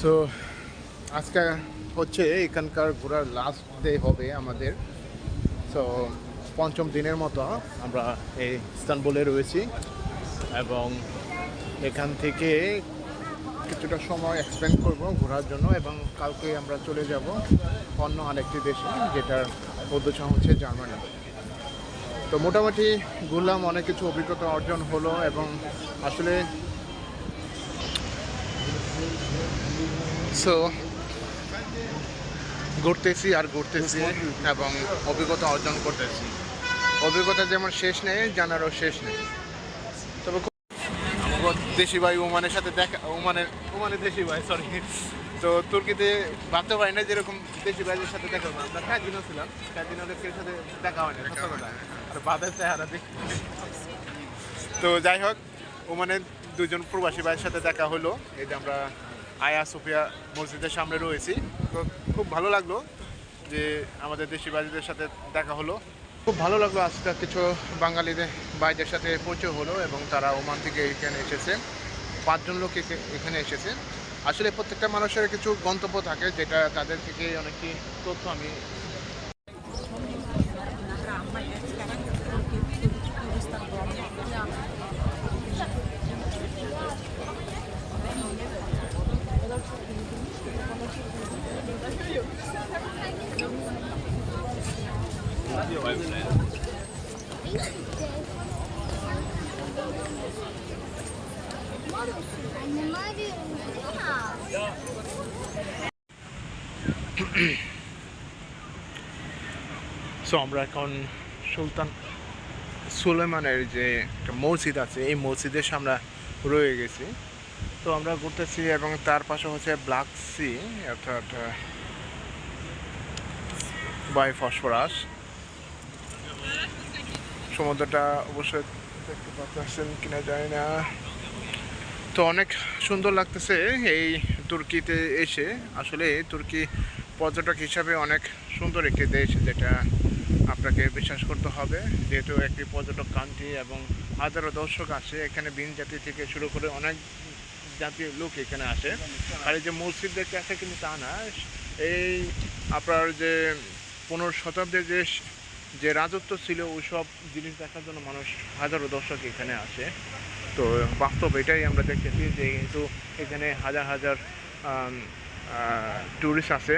So আজকে হচ্ছে এখানকার ঘোরার লাস্ট ডে হবে আমাদের। সো পঞ্চম দিনের মতো আমরা এই ইস্তানবুলে রয়েছি এবং এখান থেকে কিছুটা সময় এক্সপেন্ড করব ঘোরার জন্য এবং কালকে আমরা চলে যাব অন্য আরেকটি দেশে, যেটার উদ্দেশ্য হচ্ছে জার্মানি। তো মোটামুটি ঘুরলাম, অনেক কিছু অভিজ্ঞতা অর্জন হলো এবং আসলে সো ঘুরতেছি আর ঘুরতেছি এবং অভিজ্ঞতা অর্জন করতেছি। অভিজ্ঞতা যেমন শেষ নেই জানারও শেষ নেই। তবে দেশি ভাই ওমানের সাথে দেখা ওমানের ওমানের দেশি ভাই সরি তো তুর্কিতে ভাবতে পারি না যেরকম দেশি ভাইদের সাথে দেখা হবে আমরা কাজিনো ছিলাম কাজিনো লোকের সাথে দেখা হয়নি। আর বাদের চেহারা দেখি তো যাই হোক ওমানের দুজন প্রবাসী ভাইয়ের সাথে দেখা হলো। এই যে আমরা আয়া সুফিয়া মসজিদের সামনে রয়েছি। তো খুব ভালো লাগল যে আমাদের দেশি বাড়িদের সাথে দেখা হলো। খুব ভালো লাগল আজকে কিছু বাঙালিদের ভাইদের সাথে পরিচয় হলো এবং তারা ওমান থেকে এখানে এসেছে। পাঁচজন লোক এখে- এখানে এসেছে। আসলে প্রত্যেকটা মানুষের কিছু গন্তব্য থাকে যেটা তাদের থেকে অনেকটি তথ্য আমি সো আমরা এখন সুলতান সুলেমানের যে একটা মসজিদ আছে, এই মসজিদের সামনে রয়ে গেছি। তো আমরা ঘুরতেছি এবং তার পাশে হচ্ছে ব্ল্যাক সি অর্থাৎ বাই ফসফরাস। সমুদ্রটা অবশ্যই দেখতে পাচ্ছেন কিনা জানি না। তো অনেক সুন্দর লাগতেছে এই তুর্কিতে এসে। আসলে তুর্কি পর্যটক হিসাবে অনেক সুন্দর একটি দেশ যেটা আপনাকে বিশ্বাস করতে হবে। যেহেতু একটি পর্যটক কান্ট্রি এবং হাজারো দর্শক আসে, এখানে বিন জাতি থেকে শুরু করে অনেক জাতীয় লোক এখানে আসে। আর এই যে মসজিদ দেখতে আসে কিন্তু তা না, এই আপনার যে পনেরো শতাব্দীর যে যে রাজত্ব ছিল, ওইসব জিনিস দেখার জন্য মানুষ হাজারো দর্শক এখানে আসে। তো বাস্তব এটাই আমরা দেখতেছি যে কিন্তু এখানে হাজার হাজার টুরিস্ট আসে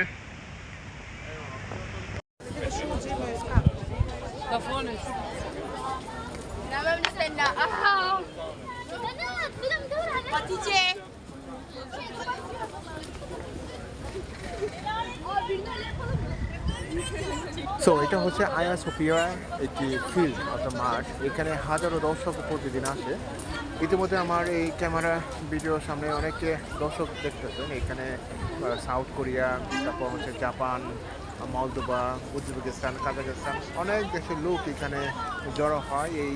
সো এটা হচ্ছে আয়া সোফিয়া একটি ফিল্ড অর্থাৎ মাঠ এখানে হাজারো দর্শক প্রতিদিন আসে। ইতিমধ্যে আমার এই ক্যামেরা ভিডিওর সামনে অনেকে দর্শক দেখতেছেন। এখানে সাউথ কোরিয়া তারপর হচ্ছে জাপান মলদোবা উজবেকিস্তান কাজাকিস্তান অনেক দেশের লোক এখানে জড়ো হয়। এই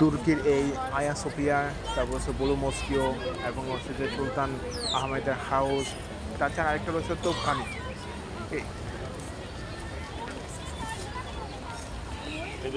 তুর্কির এই আয়া সোফিয়া তারপর হচ্ছে বুলু মস্কিও এবং হচ্ছে যে সুলতান আহমেদের হাউস তাছাড়া আরেকটা রয়েছে তোপখানি এই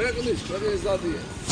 Pega, Luiz, pra a risadinha.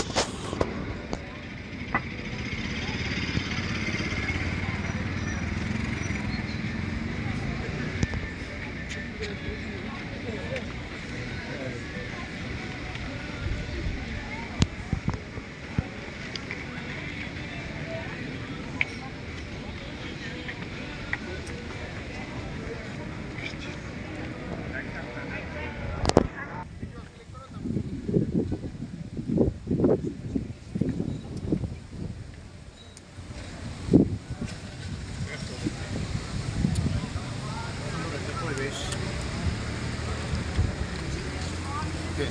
Çünkü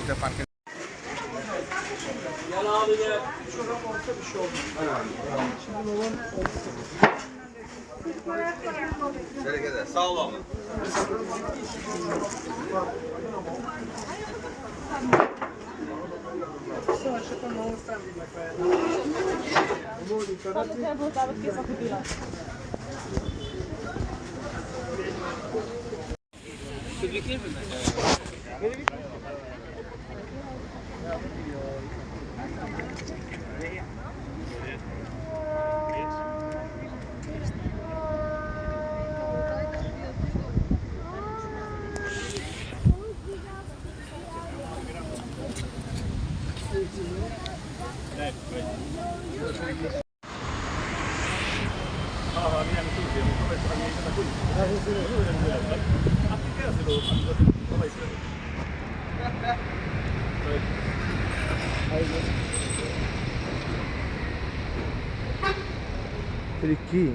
işte fark et. Gel abi gel. Şu raporta bir şey oldu. Şimdi olan Bereketler. Sağ ol abla. Tebrikler mi? Evet. Maybe. Aqui.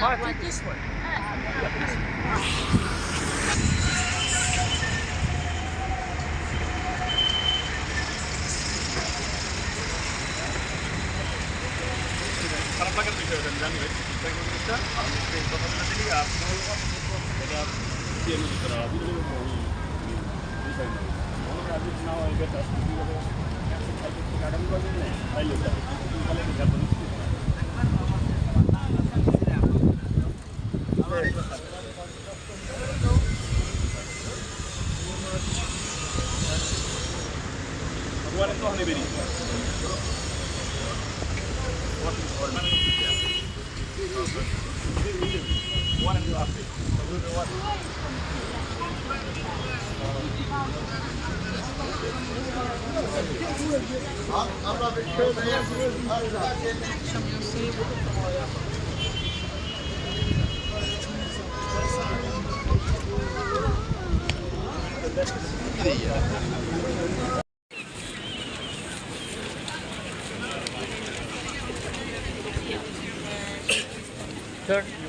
পার্কে কি খারাপ One and a half. Sir?